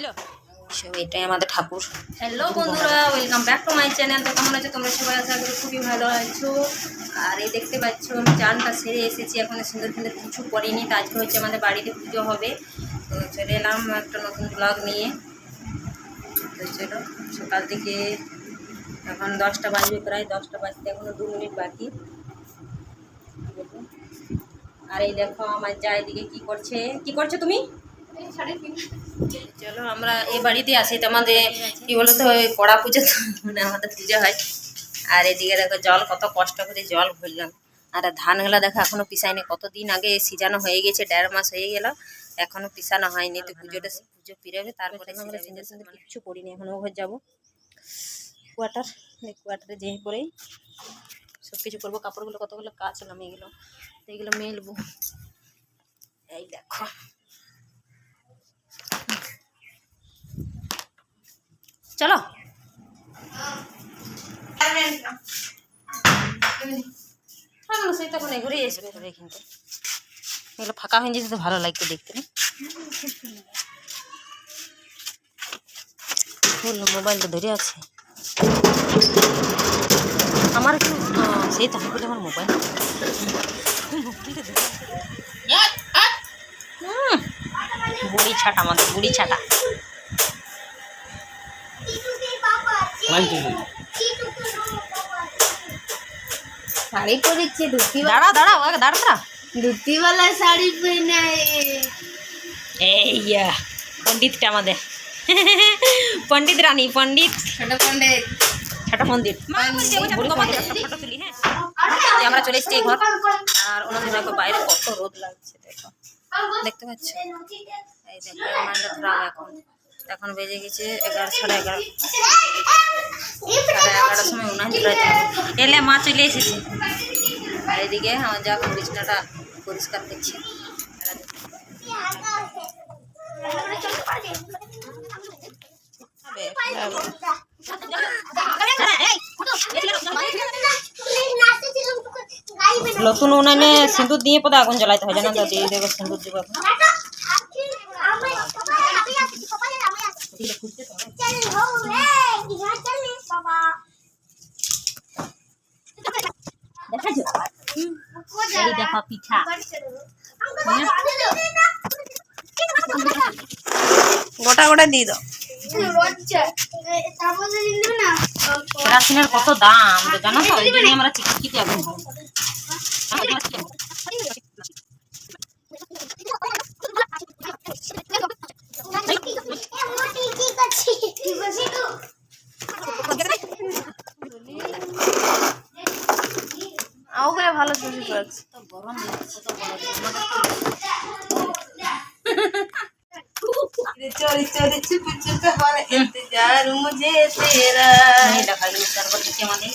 Hello? So এটাই আমাদের ঠাকুর। হ্যালো বন্ধুরা welcome back to my channel তো কেমন আছো? তোমরা সবাই আশা করি খুবই ভালো আছো। আর এই দেখতে পাচ্ছ আমি চানটা সেরে এসেছি। এখন সুন্দর সুন্দর কিছু করিনি তো আজকে হচ্ছে আমাদের বাড়িতে পুজো হবে। তো চলে এলাম একটা নতুন ব্লগ নিয়ে। তো চলো সকাল থেকে এখন দশটা বাজবে প্রায় দশটা বাজতে এখনও দু মিনিট বাকি। আর এই দেখো আমার যা এদিকে কি করছে? কি করছ তুমি? চলো আমরা এই বাড়িতে আসি। তো আমাদের কি বলতো ওই কড়া পুজো তো মানে আমাদের পুজো হয়। আর এদিকে দেখো জল কত কষ্ট করে জল ভরলাম। আর ধানগুলা দেখো এখনও পিসাইনি কতদিন আগে সিজানো হয়ে গেছে দেড় মাস হয়ে গেল। এখনও পিসানো হয়নি। তো পুজোটা পুজো পিরাবে তারপরে কিচ্ছু করিনি। এখন ও ঘর যাব। কোয়ার্টার কোয়ার্টারে যেয়ে পরেই সব কিছু করব। কাপড়গুলো কতগুলো কাজ নামিয়ে গেলো তো এইগুলো মেলবো। এই দেখো। চলো। থাকল সেই তখন আসবে ঘুরে এখানটা এগুলো ফাঁকা হয়ে যেতে ভালো লাগতো দেখতে। মোবাইলটা ধরে আছে। আমার একটু সেই তো আমার মোবাইল। মোবাইলটা ধরে বুড়ি ছাটা আমাদের বুড়ি ছাটা। শাড়ি পরেছে ধুতি দাঁড়া দাঁড়া ওকে দাঁড়া দাঁড়া ধুতিওয়ালা শাড়ি পরে এই ইয়া, পণ্ডিতটা আমাদের। পণ্ডিত রানী পণ্ডিত। ছোট পন্ডিত ছোট তুলি হ্যাঁ? এই আমরা চলে এসেছি ঘর। আর ওনাদের বাইরে কত রোদ লাগছে দেখো। দেখতে পাচ্ছ? এই দেখো মানটা ধরা এখন এখন বেজে গেছে এগারো সাড়ে এগারো। সাড়ে এগারোটার সময় উনান ধরাইতে এলে মা চলে এসেছে। আর এদিকে আমার যা বিছনাটা পরিষ্কার করছে। নতুন উনানে সিঁদুর দিয়ে পদে আগুন জ্বালাইতে হয় জানো দেবে সিঁদুর দিব এখন। এই দেখো পিঠা গোটা গোটা দিয়ে দাও কেরাসিনের কত দাম তো জানো তো জন্য আমরা চিকিৎসিতে तेरा नहीं দেখা গেল শরবত দিচ্ছে আমাদের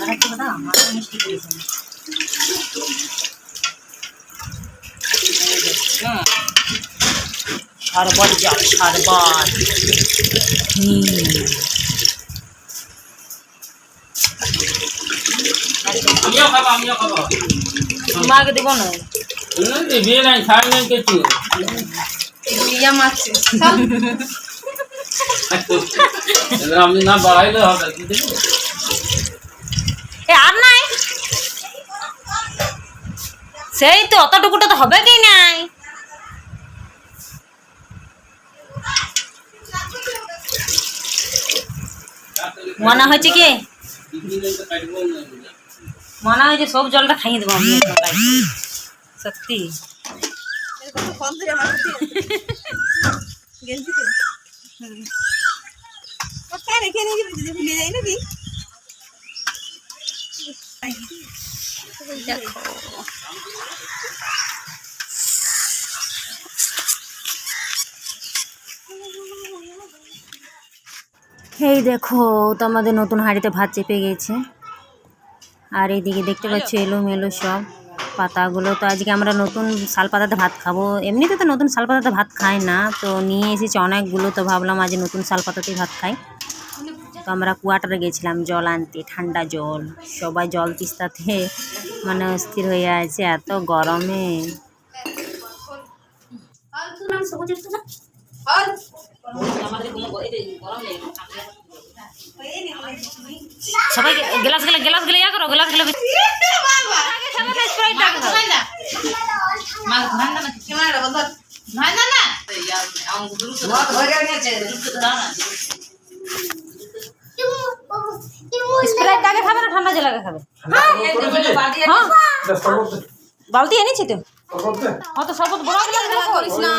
আরে তো দাদা আমার মিষ্টি করেছে শরবত জল শরবত আমিও খাবো আমিও খাবো মাকে দেবো না হুম, বিয়ে নাই ছাড় নাই কিছু এ আর নাই? সেই তো অতটুকুটা তো হবে কি নাই? মনে হয়েছে কি? মনে হয়েছে সব জলটা খাইয়ে দেবো আমি। সত্যি। এখন তাই। সত্যি রেখে নিয়ে ভুলে যাই নাকি দেখো এই দেখো তো আমাদের নতুন হাঁড়িতে ভাত চেপে গেছে আর এইদিকে দেখতে পাচ্ছি এলো মেলো সব পাতাগুলো তো আজকে আমরা নতুন শাল পাতাতে ভাত খাব। এমনিতে তো নতুন শাল পাতাতে ভাত খাই না, তো নিয়ে এসেছি অনেকগুলো, তো ভাবলাম আজ নতুন শাল পাতাতেই ভাত খাই। তো আমরা কোয়ার্টারে গেছিলাম জল আনতে, ঠান্ডা জল, সবাই জল তিস্তাতে মানে অস্থির হয়ে আছে, এত গরমে। সবাই গ্লাস গেলে গ্লাস গেলে ইয়া করো, গ্লাস গেলে স্প্রাইট ডাক দাও কেমন বন্ধ ভাই না না। মত হয়ে গেছে। স্প্রাইট আগে খাবে না ঠান্ডা জল আগে খাবে। হ্যাঁ। বালতি এনেছি তো। অত শরবত বড় গেলে করিস না।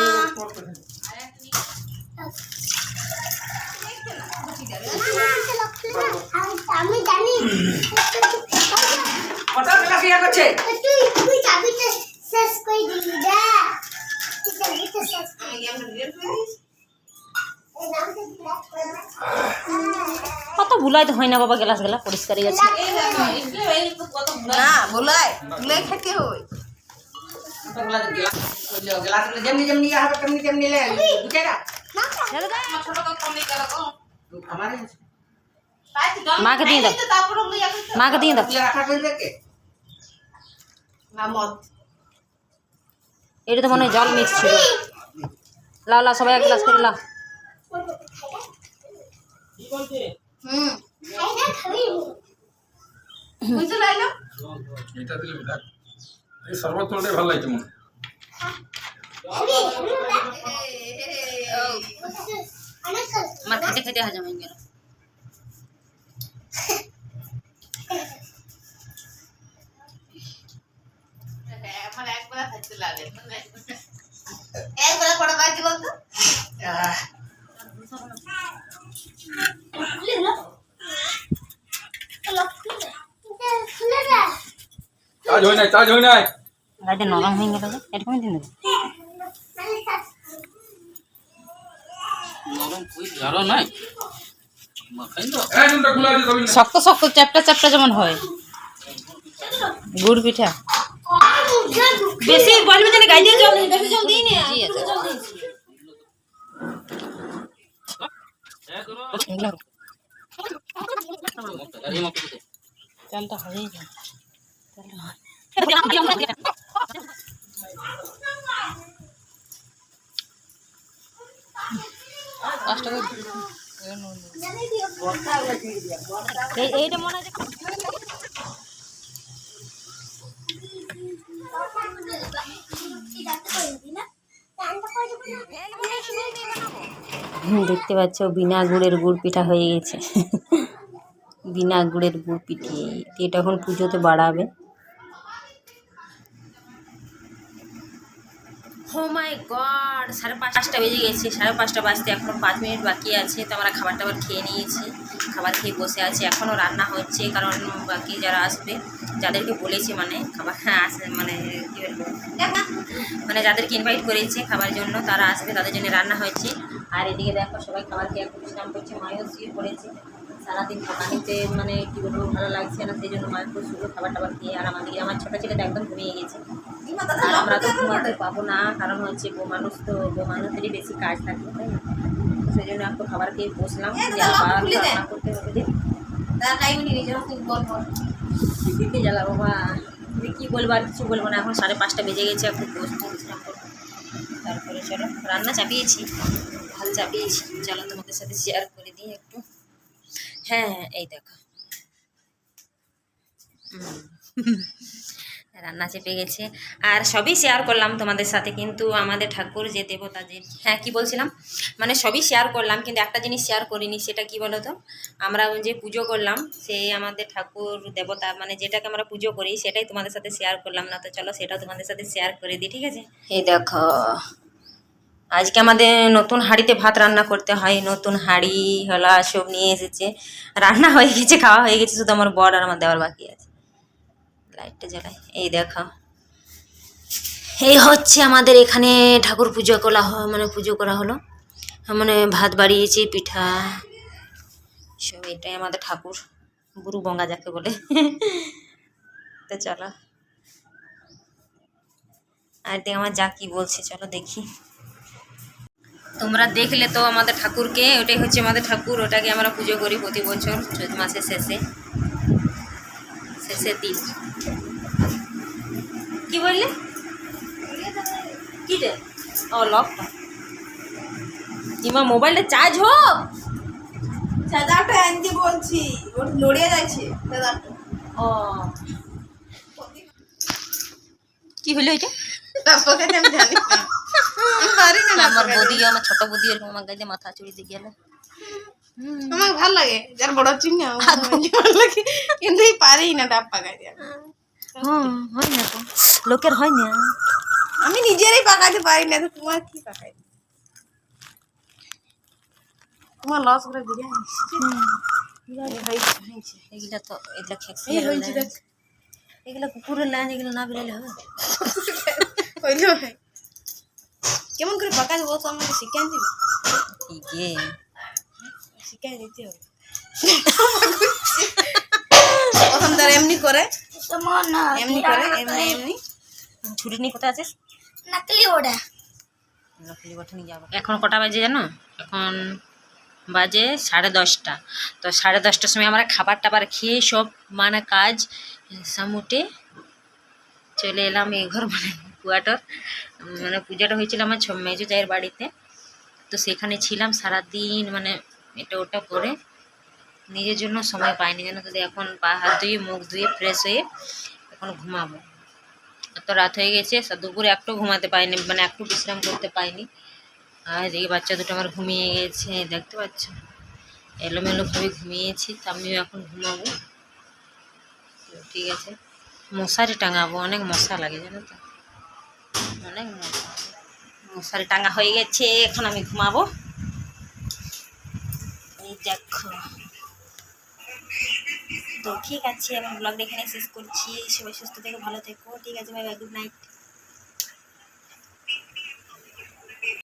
আমি জানি কত টাকা ফিয়া করছে? কত ভুলাইতে হয় না বাবা গ্লাস গেলা পরিষ্কারই আছে। না বলাই বলাই খেতে হয় মাকে দিয়ে দাও। মাকে দিয়ে দাও। এটা তো মনে হয় জল মিক্স ছিল। লাও লাও সবাই এক গ্লাস করে লাও। হুম। খাই না খাবি? বুঝতে লাইলো? এটা দিলে দেখ। এই শরবত তোলে ভালো লাগছে মনে আমার খেতে খেতে হাজাম হয়ে গেল। আমার একবার খাইতে লাগে। একবার পড়া বাকি বলতো খুলে দে কাজ হয় নাই কাজ হয় নাই। গাড়িতে নরম হয়ে গেল এরকমই দিন শক্ত শক্ত চ্যাপটা চ্যাপটা যেমন হয়। গুড় পিঠা। বেশি বলবি যেন গাই দিয়ে জল বেশি জল দিই না জি আছে আরে মত দিতে। দেখতে পাচ্ছ, বিনা গুড়ের গুড় পিঠা হয়ে গেছে। বিনা গুড়ের গুড় পিঠে। এটা এখন পুজোতে বাড়াবে। ও মাই গড সাড়ে পাঁচটা বেজে গেছে। সাড়ে পাঁচটা বাজতে এখনও পাঁচ মিনিট বাকি আছে। তো আমরা খাবার টাবার খেয়ে নিয়েছি। খাবার খেয়ে বসে আছি। এখনও রান্না হচ্ছে, কারণ বাকি যারা আসবে, যাদেরকে বলেছি মানে খাবার আসে মানে কী বলব? মানে যাদেরকে ইনভাইট করেছে খাবার জন্য, তারা আসবে, তাদের জন্য রান্না হয়েছে আর এদিকে দেখো, সবাই খাবার খেয়ে এখন বিশ্রাম করছে, মায়ও শুয়ে পড়েছে। সারাদিন দোকানিতে মানে কী বলব, ভালো লাগছে না, সেই জন্য মায়ের খুব শুধু খাবার টাবার খেয়ে, আর আমাদের আমার ছোটো ছেলেটা একদম ঘুমিয়ে গেছে। আর আমরা তো ঘুমাতে পাবো না কারণ হচ্ছে গো মানুষ তো গো মানুষেরই বেশি কাজ থাকে তাই না? সেই জন্য একটু খাবার খেয়ে বসলাম যে আবার রান্না করতে হবে জ্বালা বাবা। কী বলব আর কিছু বলব না এখন সাড়ে পাঁচটা বেজে গেছে একটু বসবো বিশ্রাম করব তারপরে চলো রান্না চাপিয়েছি ভালো চাপিয়েছি চলো তোমাদের সাথে শেয়ার করে দিই একটু। হ্যাঁ এই দেখো। হুম। রান্না চেপে গেছে। আর সবই শেয়ার করলাম তোমাদের সাথে, কিন্তু আমাদের ঠাকুর যে দেবতা যে হ্যাঁ কি বলছিলাম? মানে সবই শেয়ার করলাম, কিন্তু একটা জিনিস শেয়ার করিনি, সেটা কি বলো তো আমরা যে পুজো করলাম সেই আমাদের ঠাকুর দেবতা মানে যেটাকে আমরা পুজো করি, সেটাই তোমাদের সাথে শেয়ার করলাম না তো চলো সেটাও তোমাদের সাথে শেয়ার করে দিই, ঠিক আছে? এই দেখো, আজকে আমাদের নতুন হাঁড়িতে ভাত রান্না করতে হয়, নতুন হাঁড়ি, হলা, সব নিয়ে এসেছে। রান্না হয়ে গেছে, খাওয়া হয়ে গেছে, শুধু আমার বর আর আমার দেওয়ার বাকি আছে। লাইটটা জ্বালাই। এই দেখো। এই হচ্ছে আমাদের এখানে ঠাকুর পুজো করা মানে পুজো করা হলো। মানে ভাত বাড়িয়েছি, পিঠা, সব এটাই আমাদের ঠাকুর। গুরু বঙ্গা যাকে বলে। তো চলো। আর দেখ, আমার যা কি বলছে, চলো দেখি। তোমরা দেখলে তো আমাদের ঠাকুরকে, ওটাই হচ্ছে আমাদের ঠাকুর, ওটাকে আমরা পুজো করি প্রতি বছর চৈত মাসের শেষে। শেষের দিন। কি বললে? কি রে ও লকটা ইমা মোবাইলটা চার্জ হোক! চার্জারটা আনতে বলছি। ওটা নড়িয়ে যাচ্ছে চার্জারটা ও। কি হলো এটা? আমার। বদি আমার ছোট বদি এরকম আমার গায়ে মাথা চুড়ি দিয়ে গেলে। আমার ভালো লাগে। যার বড় ভালো লাগে। কিন্তু না ডাব পাকাইতে হ্যাঁ হয় না তো। লোকের হয় না। আমি নিজেরই পাকাইতে পারি না তো তোমার কি পাকাই? তোমার লস করে এগুলা তো এগুলা এগুলা কুকুরের লাইন এগুলো না বেরোলে হবে। হইল কেমন করে পাকাই দেবো তো আমাকে শিখাই দিবে? শিখাই দিতে হবে। প্রথম তার এমনি করে। এমনি করে এমনি এমনি। ছুটি নিয়ে কোথায় আছিস? নকলি ওটা নকলি বটে নিয়ে যাব। এখন কটা বাজে জানো? এখন বাজে সাড়ে দশটা। তো সাড়ে দশটার সময় আমরা খাবার টাবার খেয়ে সব মানে কাজ সামুটে চলে এলাম এই ঘর মানে কুয়াটার। মানে পূজাটা হয়েছিল আমার ছ মেজো জায়ের বাড়িতে। তো সেখানে ছিলাম সারাদিন মানে এটা ওটা করে। নিজের জন্য সময় পাইনি, যেন তো এখন পা হাত ধুয়ে, মুখ ধুয়ে ফ্রেশ হয়ে এখন ঘুমাবো। এত রাত হয়ে গেছে দুপুরে একটু ঘুমাতে পাইনি মানে একটু বিশ্রাম করতে পাইনি আর এই বাচ্চা দুটো আমার ঘুমিয়ে গেছে, দেখতে পাচ্ছ? এলোমেলোভাবে ঘুমিয়েছি, তো আমিও এখন ঘুমাবো। ঠিক আছে। মশারি টাঙাবো, অনেক মশা লাগে, জানো তো? অনেক মশা। মশারি টাঙা হয়ে গেছে, এখন আমি ঘুমাবো। এই দেখো। তো ঠিক আছে, আমি ব্লগ এখানে শেষ করছি। সবাই সুস্থ থেকে, ভালো থেকো। ঠিক আছে ভাই গুড নাইট